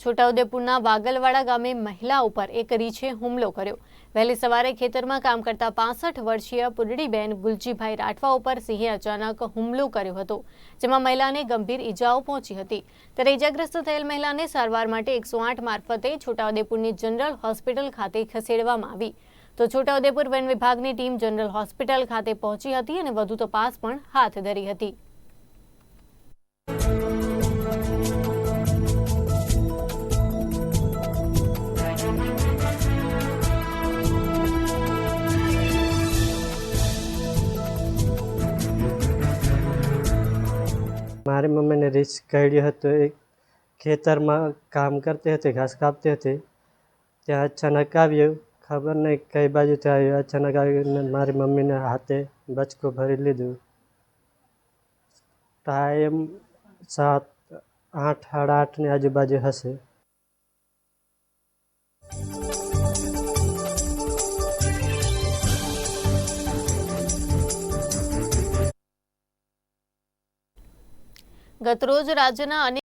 છોટાઉદેપુરના વાગલવાડા ગામે મહિલા ઉપર એક રીછે હુમલો કર્યો. વહેલી સવારે ખેતરમાં કામ કરતા પાસઠ વર્ષીય પુરડીબેન ગુલજીભાઈ રાઠવા ઉપર સિંહે અચાનક હુમલો કર્યો હતો, જેમાં મહિલાને ગંભીર ઈજાઓ પહોંચી હતી. ત્યારે ઈજાગ્રસ્ત થયેલ મહિલાને સારવાર માટે એકસો આઠ મારફતે છોટાઉદેપુરની જનરલ હોસ્પિટલ ખાતે ખસેડવામાં આવી. તો છોટાઉદેપુર વન વિભાગની ટીમ જનરલ હોસ્પિટલ ખાતે પહોંચી હતી અને વધુ તપાસ પણ હાથ ધરી હતી. મારી મમ્મીને રીચ કાઢ્યો હતો. એ ખેતરમાં કામ કરતી હતી, ઘાસ કાપતી હતી. ત્યાં અચાનક આવ્યું. ખબર નહીં કઈ બાજુથી આવ્યું. અચાનક આવ્યું મારી મમ્મીને હાથે બચકું ભરી લીધું. ટાઈમ સાત, આઠ, સાડા આઠની આજુબાજુ હશે. ગતરોજ રાજ્યના અનેક